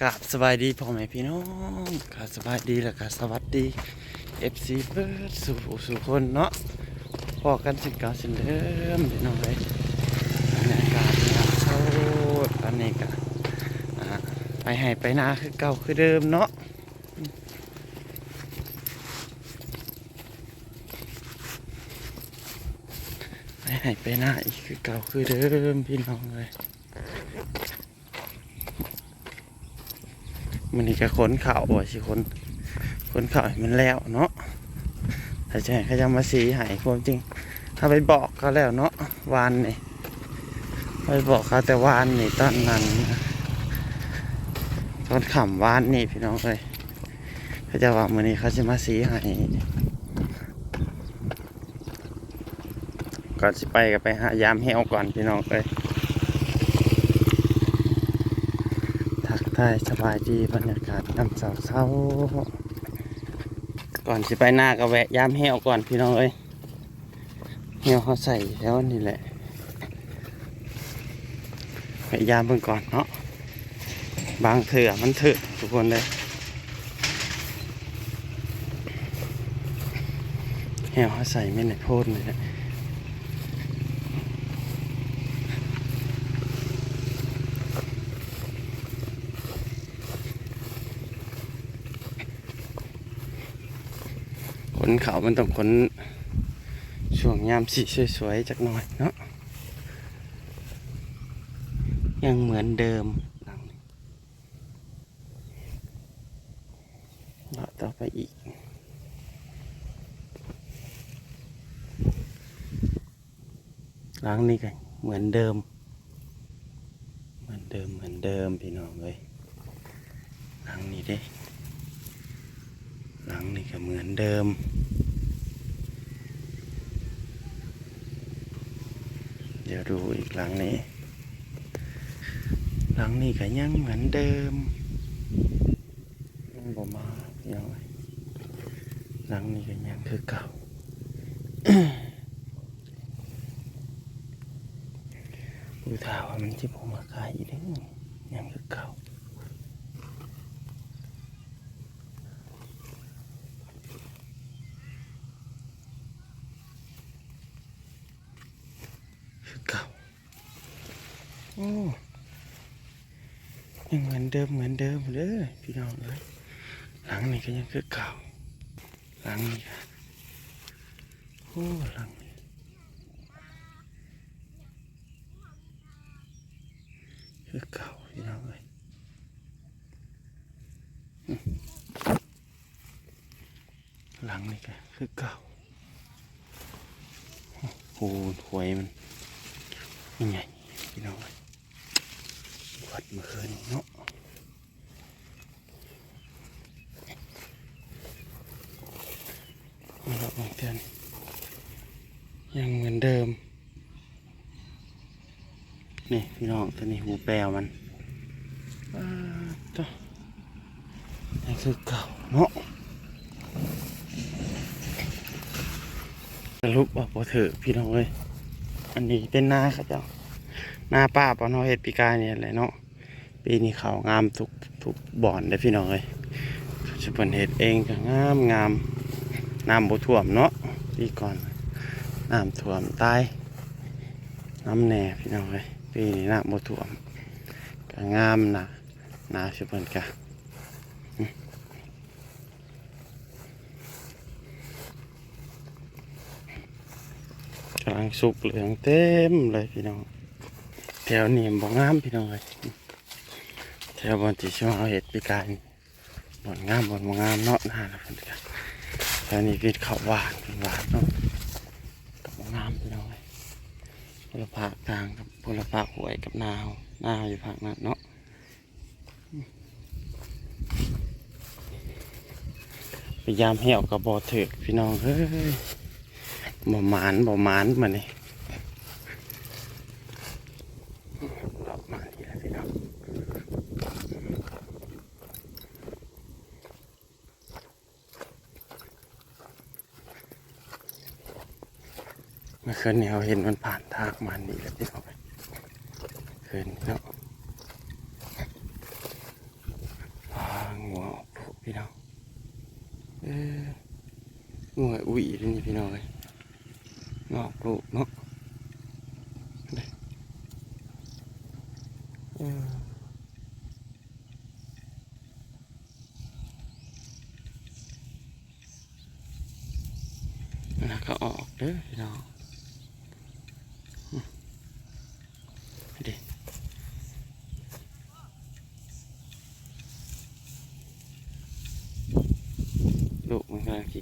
กราบสบายดีพ่อแม่พี่น้องกราบสบายดีแล้วก็สวัสดี FC เบิร์ดสู่สู่คนเนาะพอกันสิกาสิเดิมพี่น้องเลยบรรยากาศยามเช้าตอนนี้ก็อ่าไปให้ไปนาคือเก่าคือเดิมเนาะไปให้ไปนาอีกคือเก่าคือเดิมพี่น้องเลย มันนี่ก็ขนข่าวบ่สิคนขนข่าวมันแล้วเนาะถ้าจะให้เขาจะมาสีหายความจริง ถ้าไปบอกเขาแล้วเนาะวานนี่ไปบอกเขาแต่วานนี่ตอนนั้นตอนขำวานนี่พี่น้องเลยเขาจะว่ามือนี้เขาจะมาสีให้ก่อนสิไปก็ไปหายามเฮวก่อนพี่น้องเลย ทายสบายดีบรรยากาศน้ำเศร้าเศร้าๆก่อนสิไปหน้าก็แวะยามเหี่ยวก่อนพี่น้องเอ้ยเหี่ยวเขาใส่แล้วนี่แหละแวะยามเพิ่งก่อนเนาะบางเถื่อมันเถื่อทุกคนเลยเหี่ยวเขาใส่ไม่ในโพดเลยแหละข นเขามันต้องขนช่วงยามสีสวยๆจักหน่อยเนาะยังเหมือนเดิมหลังนี้เลาะต่อไปอีกหลังนี้กันเหมือนเดิม เหมือนเดิมเหมือนเดิมพี่น้องเลยหลังนี้เด้ หลังนี้ก็เหมือนเดิม เดี๋ยวดูอีกหลังนี้ หลังนี้ก็ยังเหมือนเดิมยังบ่มาพี่น้องเอ้ยหลังนี้ก็ยังคือเก่าดูท่าว่ามันจะบ่มาขายอีกเด้อยังคือเก่า คือเก่า โอ้ยังเหมือนเดิมเหมือนเดิมเลยพี่น้องเลยหลังนี้ก็ยังคือเก่าหลังนี้โอ้หลังนี้คือเก่าพี่น้องเลยหลังนี้ก็คือเก่าโอ้หวยมันยังไงพี่น้อง วัดเมื่อคืนเนาะมาลองมองเตือนยังเหมือนเดิม นี่พี่น้องตัวนี้หูแปลมันอ่าตัวนี่คือเก่าเนาะสรุปว่าพอเถอะพี่น้องเอ้ยอันนี้เป็นหน้าครับเจ้า หน้าป้าปอนเฮาเฮ็ดปีกายเนี่ยแหละเนาะปีนี้เขางามทุกทุกบ่อนเลยพี่น้องเอ้ยชุเพิ่นเฮ็ดเองก็งามงามน้ำบ่ท่วมเนาะปีก่อนน้ำท่วมตายน้ำแหน่พี่น้องเอ้ยปีนี้น้ำบ่ท่วมก็งามนะนาชุเพิ่นก็กำลังสุกเหลืองเต็มเลยพี่น้อง แถวนี้บ่งามพี่น้องเลยแถวบนที่ช่วงเอาเห็ดปีกายนี่บ่งามบ่บ่งามเนาะน่าละเพิ่นกันแถวนี้เป็นข้าหวานหวานเนาะกับบ่งามพี่น้องเลยพลภาคกลางกับพลภาคหวยกับนาวนาวอยู่ภาคนั้นเนาะพยายามเหี่ยวกับบ่อเถือกพี่น้องเฮ้ยบ่หมานบ่หมานมาเนี่ร คืนนี้เขาเห็นมันผ่านทากมันนี่แล้พี่น้องคืนเนาะพวงัวออกลูพี่น้องเอองัวอุ่ยนี่พี่น้องเลยงอกลูกเนาะแล้วก็ออกเด้อพี่น้อง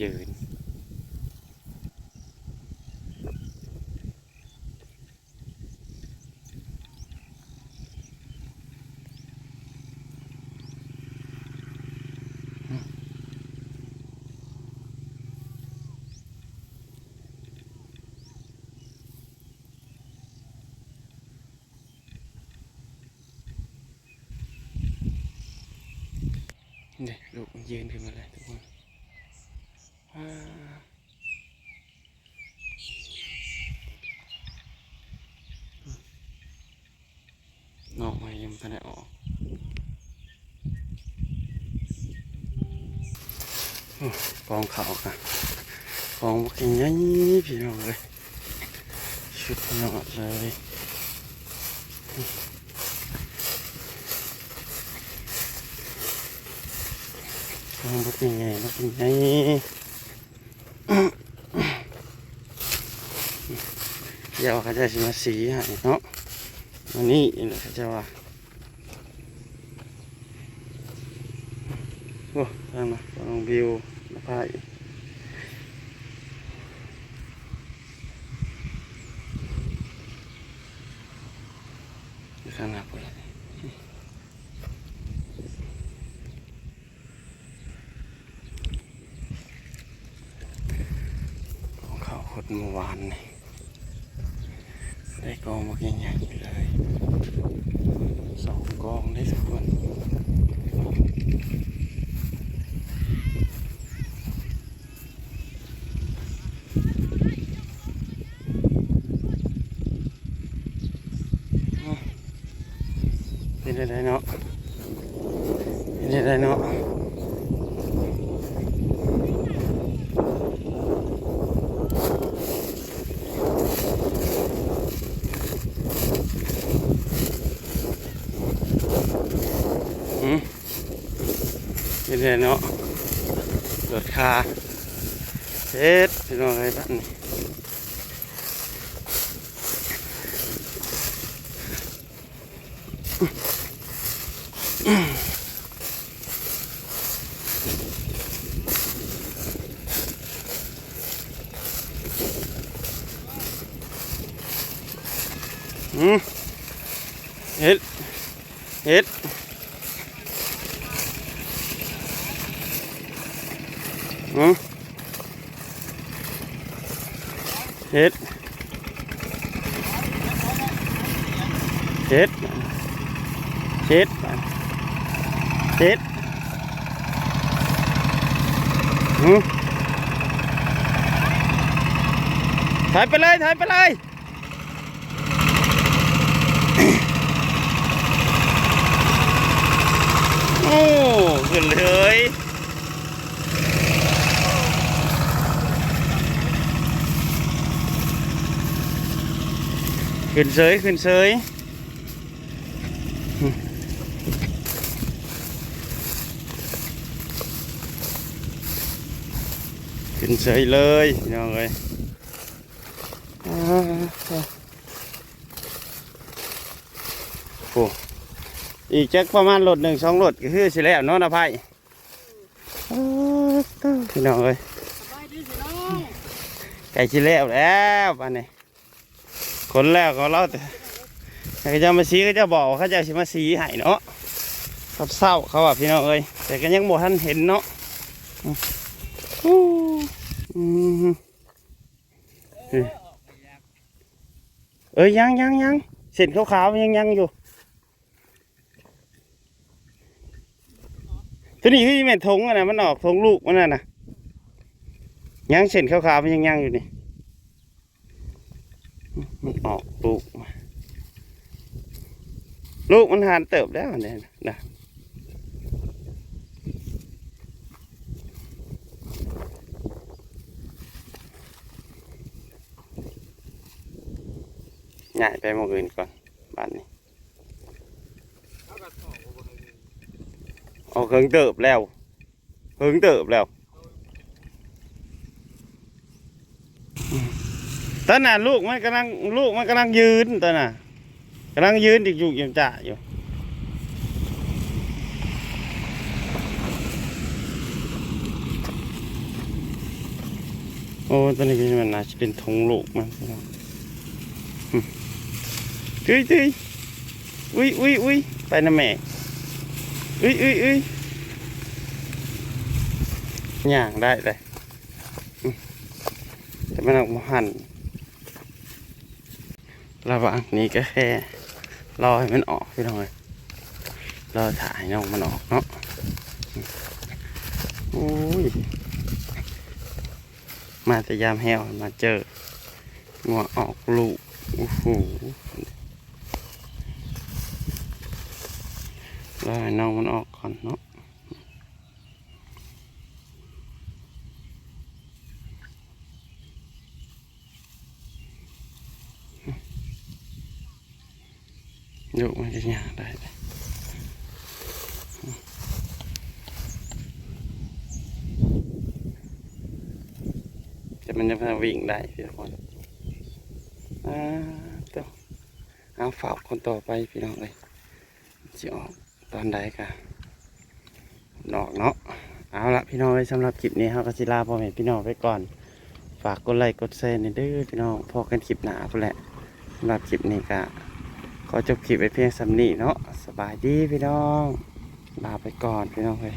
ยืนเด็กลูกมันยืนขึ้นมาเลยทุกคน ว้าวงอกมายังไม่ได้ออกกองเขาค่ะกองบักใหญ่พี่น้องเลยชุดหนอดเลยกองบักใหญ่บักใหญ่ เดี๋ยวเขาจะมาสีให้เนาะวันนี้เขาจะว่าโอ้ทางนะลองวิวมาพายข้างหน้าไปของเขาขดเมื่อวานนี่ ได้กองมาใหญ่ๆเลยสองกองได้ทุกคนเป็นอะไรเนาะเป็นอะไรเนาะอืม เนอะไรเนาะรถคาเฮ็ดพี่น้องอะไรบ้านนี่อืมเฮ็ดเฮ็ดอืม เฮ็ดเฮ็ดเฮ็ดเฮ็ดหืมถ่ายไปเลยถ่ายไปเลย โอ้ขึ้นเลย ขึ้นเสยขึ้นเสยขึ้นเสยเลยพี่น้องเลยอ่าโอ้อีกจักประมาณรถหนึ่งสองรถก็คือสิแล้วเนาะนะไพ่พี่น้องเอ้ยไก่สิแล้วแล้วป่านนี้ คนแล้วก็เราแต่เขาจะมาซีก็จะบอกเขาจะสิมาซีให้เนาะครับเศร้าเขาว่าพี่น้องเอ้ยแต่ก็ยังบ่ทันเห็นเนาะอืมเอ้ยยังยังยังเส้นขาวๆยังยังอยู่ตัวนี้คือแม่นทงอะนะมันออกทงลูกมันน่ะนะยังเส้นขาวๆมันยังยังอยู่นี่ มันออกลูกมาลูกมันหานเติบแล้วเนี่ยนะใหญ่ไปมองอื่นก่อนบ้านนี้เอาเฮิงเติบแล้วเฮิงเติบแล้ว ตอนน่ะลูกมันกำลังลูกมันกำลังยืนตอนน่ะกำลังยืนดิกอยู่ยังจ่าอยู่โอ้ตอนนี้มันน่าจะเป็นทงลูกมันพี่น้องอืมตุ้ยตุ้ยอุ้ยอุ้ยอุ้ยไปนะแม่อุ้ยอุ้ยอุ้ยย่างได้เลยแต่มันออกมาหั่น ระหว่างนี้ก็แค่รอให้มันออกพี่น้องเลยรอถ่ายน้องมันออกเนาะอืมโอ้ยมาแต่ยามแหวมาเจองัวออกลูกโอ้โหรอให้น้องมันออกก่อนเนาะ ลูกมันจะยาได้มันจะพาวิ่งได้พี่คนอ่าตัวเอาฝากคนต่อไปพี่น้องเลยจะออกตอนใดกันดอกเนาะเอาละพี่น้องเลยสำหรับคลิปนี้เขาก็สิลาพ่อแม่พี่น้องไปก่อน ฝากกดไลค์กดแชร์ในเด้อพี่น้องพอกันคลิปหนาพุ่นแหละสำหรับคลิปนี้ก็ ขอจบคลิปไปเพียงสำนีเนาะสบายดีพี่น้อง ลาไปก่อนพี่น้องเลย